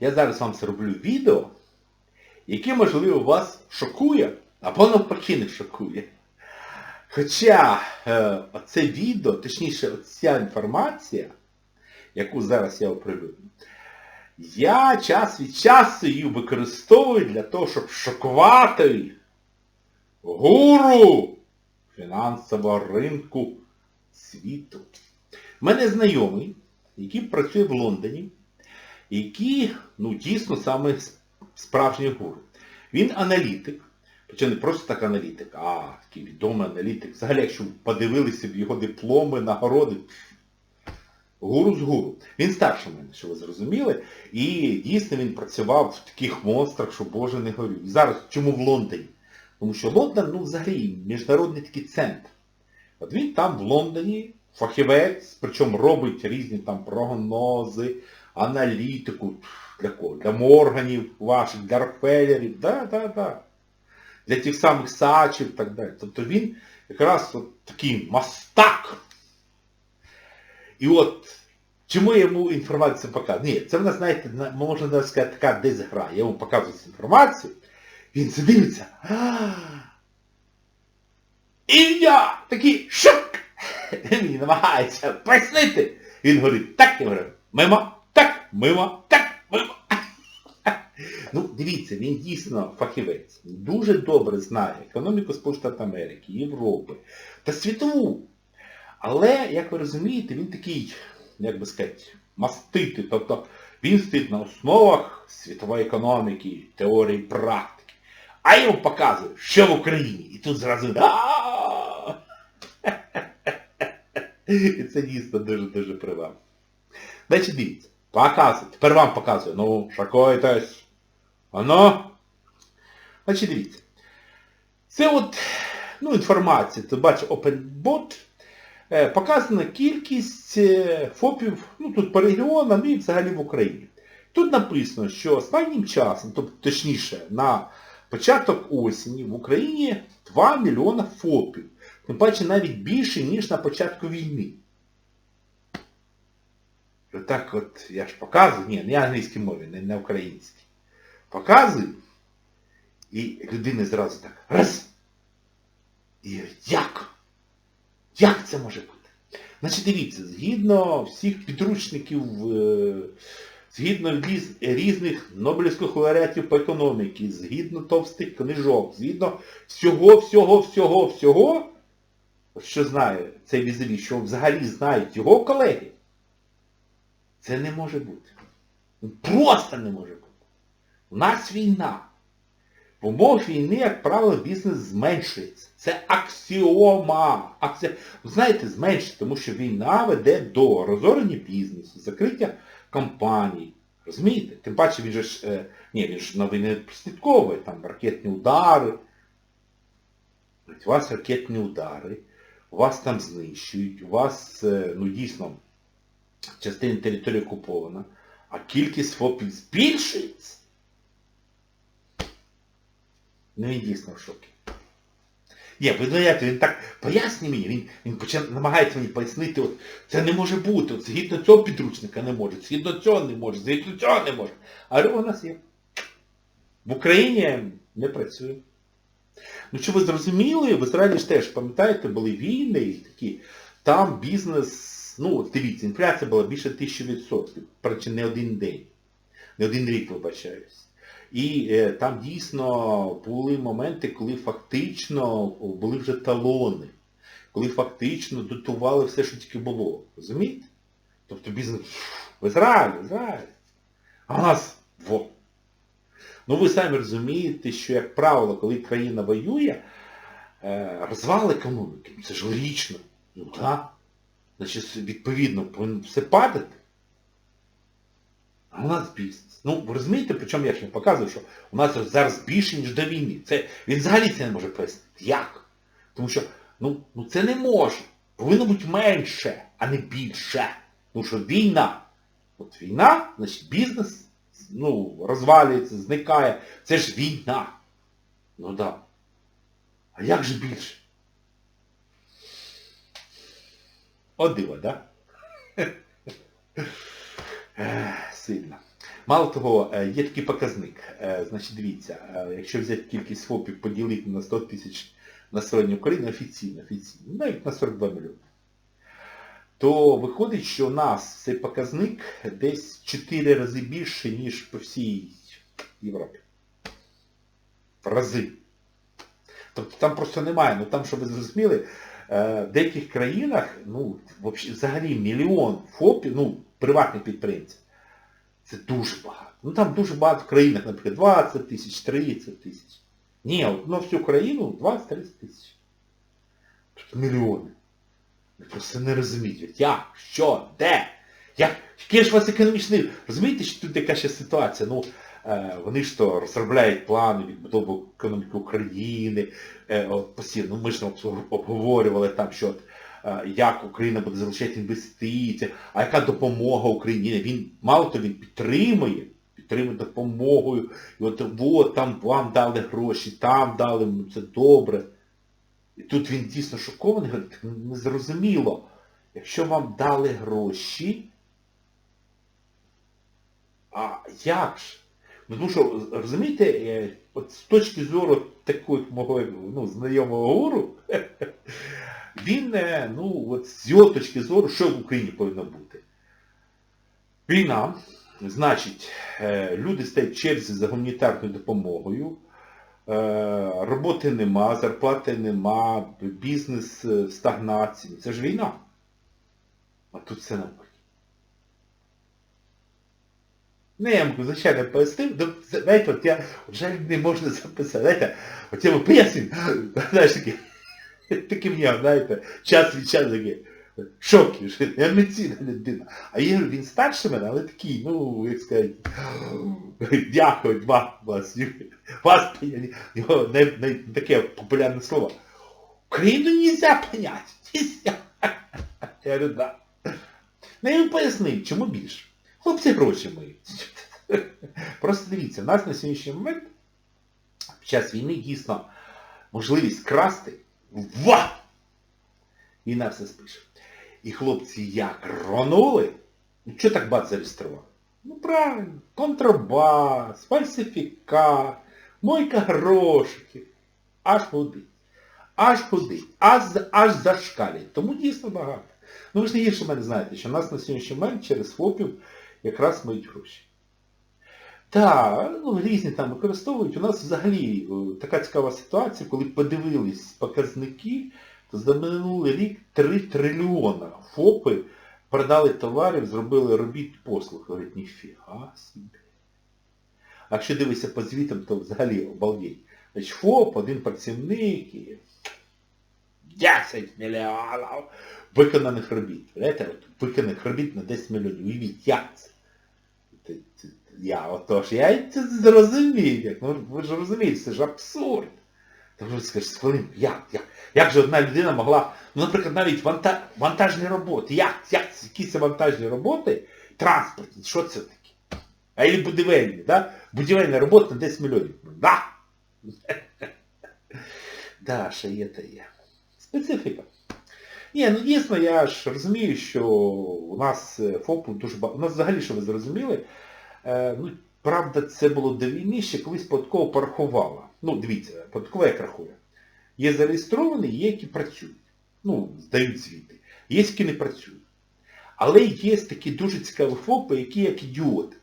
Я зараз вам зроблю відео, яке, можливо, вас шокує, або навпаки не шокує. Хоча е, це відео, точніше, ця інформація, яку зараз я оприлюдню, я час від часу її використовую для того, щоб шокувати гуру фінансового ринку світу. У мене знайомий, який працює в Лондоні, який, ну, дійсно саме справжній гуру. Він аналітик, Хоча не просто так аналітик, а такий відомий аналітик. Взагалі, якщо подивилися б його дипломи, нагороди, гуру з гуру. Він старший мене, що ви зрозуміли. І дійсно він працював в таких монстрах, що Боже не горю. І зараз чому в Лондоні? Тому що Лондон, ну взагалі, міжнародний такий центр. От він там в Лондоні, фахівець, причому робить різні там прогнози, аналітику. Для кого? Для Морганів ваших, для Рокфеллерів, да, да, да. Для тих самих Сачів і так далі. Тобто він якраз от такий мастак. І от, чому я йому інформацію показую? Ні, це в нас, знаєте, можна навіть сказати, така десь гра. Я йому показую цю інформацію, він це дивиться. «А!» І я такий шок! Він намагається пояснити. Він говорить, так, я говорю, мимо, мимо, так, мимо. Ну, дивіться, він дійсно фахівець. Дуже добре знає економіку Сполучених Америки, Європи та світову. Але, як ви розумієте, він такий, як би сказати, маститий. Тобто він стоїть на основах світової економіки, теорії, практики. А йому показують, що в Україні. І тут зразу І це дійсно дуже-дуже привабливо. Значить, дивіться, показує. Тепер вам показую. Ну, шокуєтесь. Воно. Значить, дивіться. Це от, ну, інформація, ти бачиш OpenBot, е, показана кількість е, ФОПів, ну тут по регіонам і взагалі в Україні. Тут написано, що останнім часом, тобто точніше, на початок осені в Україні 2 мільйона ФОПів. Тим паче навіть більше, ніж на початку війни. Так от я ж показую, ні, не англійській мові, не на українській. Показую, і людина зразу так, раз. І як? Як це може бути? Значить, дивіться, згідно всіх підручників, е, згідно різ- різних Нобелівських лауреатів по економіці, згідно товстих книжок, згідно всього, всього, всього, всього, що знає цей візові, що взагалі знають його колеги, це не може бути. Ну, Просто не може бути. У нас війна. В умовах війни, як правило, бізнес зменшується. Це аксіома. Аксі... Знаєте, зменшується, тому що війна веде до розорення бізнесу, закриття компаній. Розумієте? Тим паче він же ж, е, ні, він ж новини прослідковує, там ракетні удари. У вас ракетні удари, у вас там знищують, у вас, е, ну дійсно, частина території окупована, а кількість ФОПів збільшується. Ну він дійсно в шокі. Ні, ви знаєте, він так пояснює мені, він, він почав, намагається мені пояснити, от, це не може бути, от, згідно цього підручника не може, згідно цього не може, згідно цього не може. Але у нас є. В Україні не працює. Ну що ви зрозуміли, в Ізраїлі ж теж, пам'ятаєте, були війни і такі, там бізнес, ну от дивіться, інфляція була більше 1000%, причому не один день, не один рік, вибачаюсь. І е, там дійсно були моменти, коли фактично були вже талони, коли фактично дотували все, що тільки було. Розумієте? Тобто бізнес в Ізраїлі, в Ізраїлі. А у нас во. Ну ви самі розумієте, що, як правило, коли країна воює, е, розвал економіки, це ж логічно. Ну так. Значить, відповідно, все падати. А у нас бізнес. Ну, ви розумієте, причому я ж вам показую, що у нас зараз більше, ніж до війни. Це, він взагалі це не може пояснити. Як? Тому що, ну, ну це не може. Повинно бути менше, а не більше. Тому що війна. От війна, значить бізнес ну, розвалюється, зникає. Це ж війна. Ну так. Да. А як же більше? От диво, так? Да? Сильно. Мало того, е, є такий показник. Е, Значить, дивіться, е, якщо взяти кількість ФОПів поділити на 100 тисяч населення України офіційно, офіційно, навіть на 42 мільйони, то виходить, що у нас цей показник десь 4 рази більше, ніж по всій Європі. В рази. Тобто там просто немає. Ну там, щоб ви зрозуміли, е, в деяких країнах, ну, взагалі мільйон ФОПів, ну, приватних підприємців. Це дуже багато. Ну там дуже багато в країнах, наприклад, 20 тисяч, 30 тисяч. Ні, на всю країну 20-30 тисяч. Тобто мільйони. Ви просто не розумієте. Як? Що? Де? Як? Який ж у вас економічний... Розумієте, що тут яка ще ситуація? Ну, е, вони ж то розробляють плани відбудови економіки України, е, постійно, ну, ми ж обговорювали там, що е, як Україна буде залучати інвестиції, а яка допомога Україні. Він, мало того, він підтримує, підтримує допомогою, і от, от там вам дали гроші, там дали, ну це добре. І тут він дійсно шокований, говорить, «Так незрозуміло, якщо вам дали гроші, а як ж? Ну, тому що, розумієте, е, от з точки зору такого мого ну, знайомого гуру, він, е, ну, от з його точки зору, що в Україні повинно бути? Війна, значить, е, люди стоять в черзі за гуманітарною допомогою, роботи нема, зарплати нема, бізнес в стагнації. Це ж війна. А тут все навпаки. Ну, я вам, звичайно, пояснив, ну, знаєте, от я жаль не можна записати, знаєте, от я вам поясню, знаєш, таке, таке мені, знаєте, час від часу таке, шоки, що я емоційна людина. А я він старший мене, але такий, ну, як сказати, дякую вам, вас, вас, його не, не таке популярне слово. Україну нельзя понять, нельзя. Я говорю, да. Ну, я їм пояснив, чому більше. Хлопці гроші миють. Просто дивіться, в нас на сьогоднішній момент під час війни дійсно можливість красти ва! Війна все спише. І хлопці як ронули, ну що так бат зареєстрували? Ну правильно, контрабас, фальсифікат, мойка грошиків. Аж гудить. Аж гудить. Аж, аж зашкалює. Тому дійсно багато. Ну ви ж не гірше мене знаєте, що нас на сьогоднішній момент через ФОПів якраз миють гроші. Так, ну, різні там використовують. У нас взагалі така цікава ситуація, коли подивились показники, то за минулий рік 3 трильйона ФОПи продали товарів, зробили робіт послуг. Говорять, ніфіга собі. А якщо дивишся по звітам, то взагалі обалдеть. Значить, ФОП, один працівник і 10 мільйонів виконаних робіт. Знаєте, виконаних робіт на 10 мільйонів. Уявіть, як це? Ти- ти- Я отож, я це зрозумів. Як, ну, ви ж розумієте, це ж абсурд. Та ви скажете, з хвилинку, як, як? Як же одна людина могла, ну, наприклад, навіть ванта, вантажні роботи. Як, як якісь це вантажні роботи, транспортні, що це таке? А і будівельні, да? Будівельна робота на 10 мільйонів. Да! Да, ще є та є. Специфіка. Ні, ну дійсно, я ж розумію, що у нас е, ФОПу дуже багато. У нас взагалі, що ви зрозуміли, е, ну, правда, це було до війни, ще колись податково порахувала. Ну, дивіться, податкова як рахує. Є зареєстровані, є, які працюють. Ну, здають звіти. Є, які не працюють. Але є такі дуже цікаві ФОПи, які як ідіоти.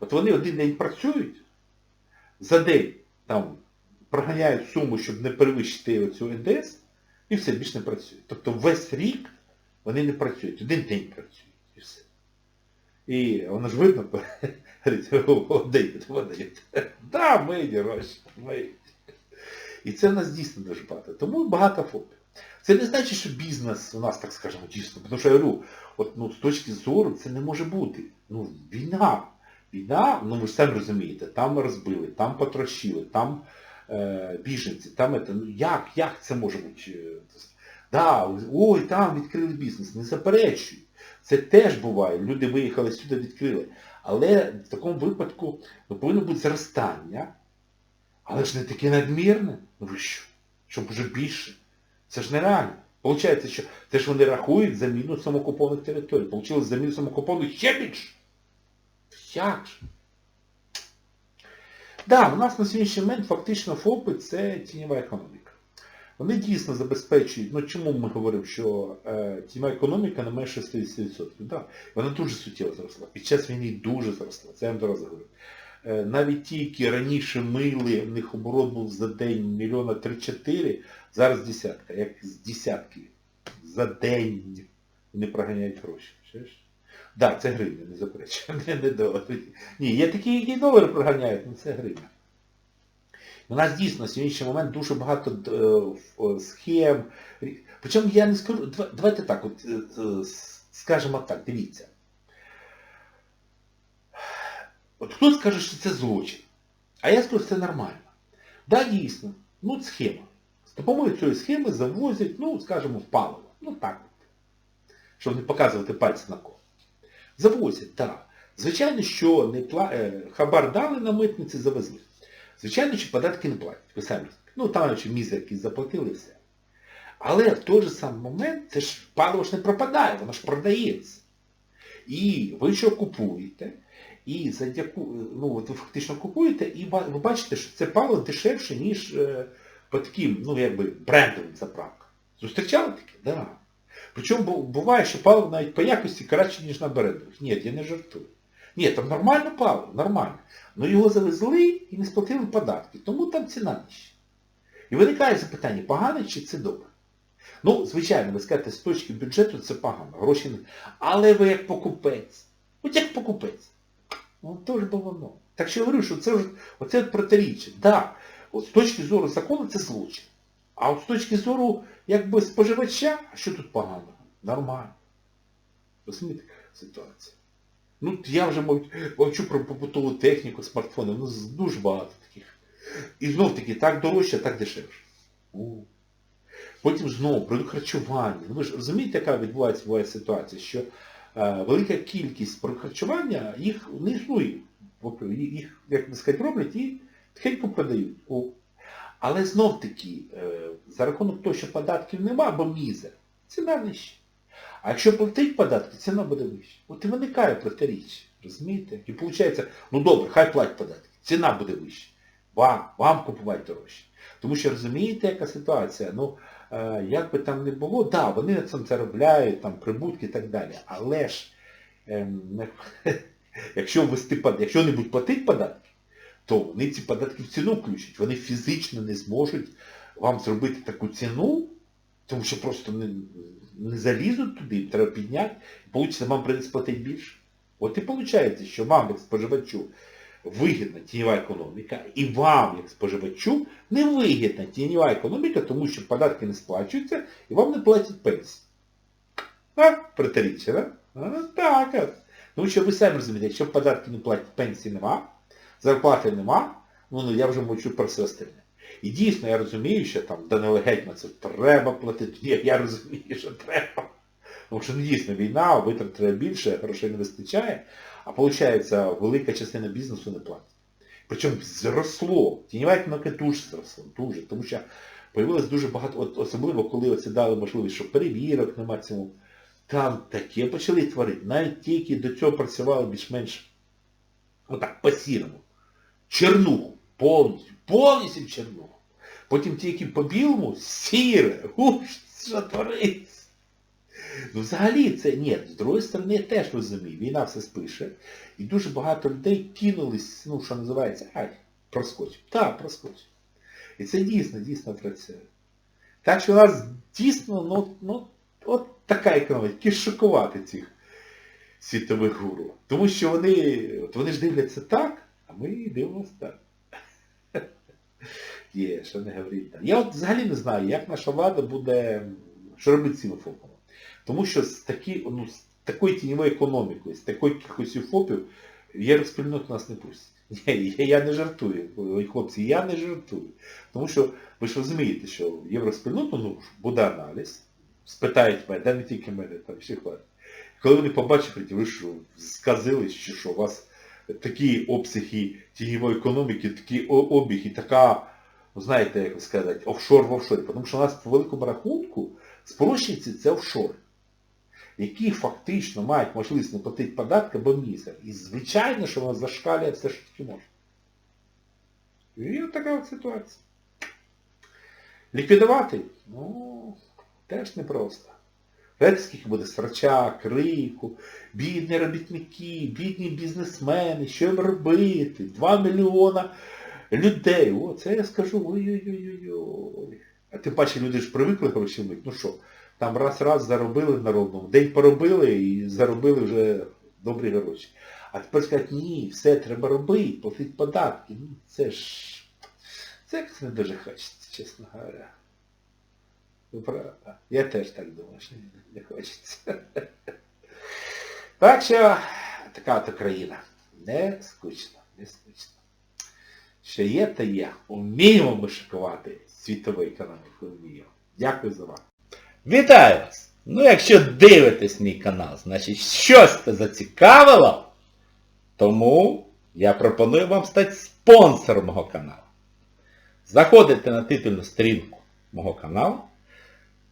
От вони один день працюють, за день там проганяють суму, щоб не перевищити оцю НДС, і все, більше не працюють. Тобто весь рік вони не працюють, один день працюють і все. І воно ж видно, дають, дають. Да, ми гроші, ми. І це в нас дійсно дуже багато. Тому багато ФОПів. Це не значить, що бізнес у нас, так скажемо, дійсно. Тому що я говорю, от, ну, з точки зору це не може бути. Ну, війна. Війна, ну ви ж самі розумієте, там розбили, там потрощили, там біженці, там это, ну як, як це може бути? е, Да, ой, там відкрили бізнес, не заперечуй. Це теж буває. Люди виїхали сюди, відкрили. Але в такому випадку ну, повинно бути зростання. Але ж не таке надмірне. Ну ви що? Щоб вже більше. Це ж нереально. Получається, що це ж вони рахують заміну самоокупованих територій. Получили заміну самоокупованих ще більше. Як ж? Да, у нас на сьогоднішній момент фактично ФОПи це тіньова економіка. Вони дійсно забезпечують, ну чому ми говоримо, що е, тіньова економіка не менше 60%. Да, вона дуже суттєво зросла. Під час війни дуже зросла. Це я вам зараз говорю. Е, навіть ті, які раніше мили, в них оборот був за день мільйона 3-4, зараз десятка. Як з десятки за день вони проганяють гроші. Так, да, це гривня, не заперечую, не, не. Ні, є такі, які долари проганяють, але це гривня. У нас дійсно на сьогоднішній момент дуже багато е, е, схем. Причому я не скажу, давайте так, от, е, скажемо так, дивіться. От хто скаже, що це злочин? А я скажу, що це нормально. Так, да, дійсно, ну схема. З допомогою цієї схеми завозять, ну, скажімо, в паливо. Ну так. Щоб не показувати пальці на кого. Завозять, так. Звичайно, що не пла... е, хабар дали на митниці, завезли. Звичайно, що податки не платять. Ви самі. Ну, там чи мізер якийсь заплатили все. Але в той же самий момент це ж паливо ж не пропадає, воно ж продається. І ви що купуєте, і завдяку, ну, от ви фактично купуєте, і ви бачите, що це паливо дешевше, ніж е, по таким, ну, якби, брендовим заправкам. Зустрічали таке? Так. Да. Причому буває, що паливо навіть по якості краще, ніж на брендових. Ні, я не жартую. Ні, там нормально паливо, нормально. Ну його завезли і не сплатили податки, тому там ціна нижча. І виникає запитання, погано чи це добре? Ну, звичайно, ви скажете, з точки бюджету це погано, гроші не. Але ви як покупець. От як покупець. Ну, то ж бо воно. Так що я говорю, що це ж оце протиріччя. Да, з точки зору закону це злочин. А от з точки зору якби споживача, що тут поганого? Нормально. Розумієте, ситуація. Ну, я вже мовчу про побутову техніку, смартфони, ну дуже багато таких. І знов таки, так дорожче, так дешевше. О. Потім знову продукт харчування. Ну ви ж розумієте, яка відбувається буває ситуація, що е, велика кількість продуктів харчування, їх не існує. Їх, їх, як би сказати, роблять і тихенько продають. Але знов таки, е, за рахунок того, що податків нема, бо мізер, ціна нижча. А якщо платить податки, ціна буде вища. От і виникає протиріччя, розумієте? І виходить, ну добре, хай платять податки, ціна буде вища. Вам, вам купувати дорожче. Тому що розумієте, яка ситуація? Ну, е, як би там не було, так, да, вони на цьому заробляють, там, прибутки і так далі. Але ж, ем, якщо ввести под- якщо вони будуть платити податки, то вони ці податки в ціну включать. Вони фізично не зможуть вам зробити таку ціну, тому що просто не, не залізуть туди, треба підняти, і вам прийдеться платити більше. От і виходить, що вам, як споживачу, вигідна тіньова економіка, і вам, як споживачу, не вигідна тіньова економіка, тому що податки не сплачуються і вам не платять пенсії. А? Протиріччя, да? Так. от. Тому що ви самі розумієте, якщо податки не платять, пенсії нема, зарплати нема, ну, ну я вже все остальне. І дійсно я розумію, що там Данило Гетьман це треба платити. Ні, я розумію, що треба. Тому що ну, дійсно війна, витрат треба більше, грошей не вистачає, а виходить, велика частина бізнесу не платить. Причому зросло. Тіньова економіка дуже зросло, дуже. Тому що появилось дуже багато, от, особливо коли оце дали можливість, що перевірок нема цьому. Там таке почали творити. Навіть ті, які до цього працювали більш-менш отак, по-сірому. Чернуху. Повністю. Повністю чернуху. Потім ті, які по-білому, сіре. Ух, що твориться. Ну взагалі це, ні, з другої сторони, я теж розумію, війна все спише. І дуже багато людей кинулись, ну, що називається, ай, проскочив. Так, проскочив. І це дійсно, дійсно працює. Так що у нас дійсно, ну, ну от така економіка, тільки шокувати цих світових гуру. Тому що вони, от вони ж дивляться так, а ми дивимося так. Є, що не говоріть так. Я от взагалі не знаю, як наша влада буде, що робити з цими ФОПами. Тому що з, такі, ну, з такою тіньовою економікою, з такою кількістю ФОПів євроспільноту нас не пустять. Ні, я, не жартую, хлопці, я не жартую. Тому що ви ж розумієте, що євроспільноту ну, буде аналіз, спитають мене, да не тільки мене, там всіх вас. Коли вони побачать, ви що, сказили, що у вас такі обсяги тіньової економіки, такі о- обіг і така, знаєте, як сказати, офшор в офшорі. Тому що у нас по великому рахунку спрощенці це офшори, які фактично мають можливість не платити податки або мізер. І звичайно, що воно зашкалює все, що тільки може. І от така от ситуація. Ліквідувати? Ну, теж непросто. Знаєте, скільки буде срача, крику, бідні робітники, бідні бізнесмени, що їм робити? Два мільйона людей. О, це я скажу, ой-ой-ой-ой-ой. А тим паче люди ж привикли гроші. Ну що, там раз-раз заробили в народному, день поробили і заробили вже добрі гроші. А тепер сказати, ні, все треба робити, платити податки. Ну, це ж... Це якось не дуже хочеться, чесно говоря. Ну. Я теж так думаю, що не, хочеться. Так що така то країна. Не скучно, не скучно. Що є, то є. Уміємо ми шокувати світову економіку. Вміємо. Дякую за увагу. Вітаю вас! Ну, якщо дивитесь мій канал, значить щось це зацікавило, тому я пропоную вам стати спонсором мого каналу. Заходите на титульну сторінку мого каналу,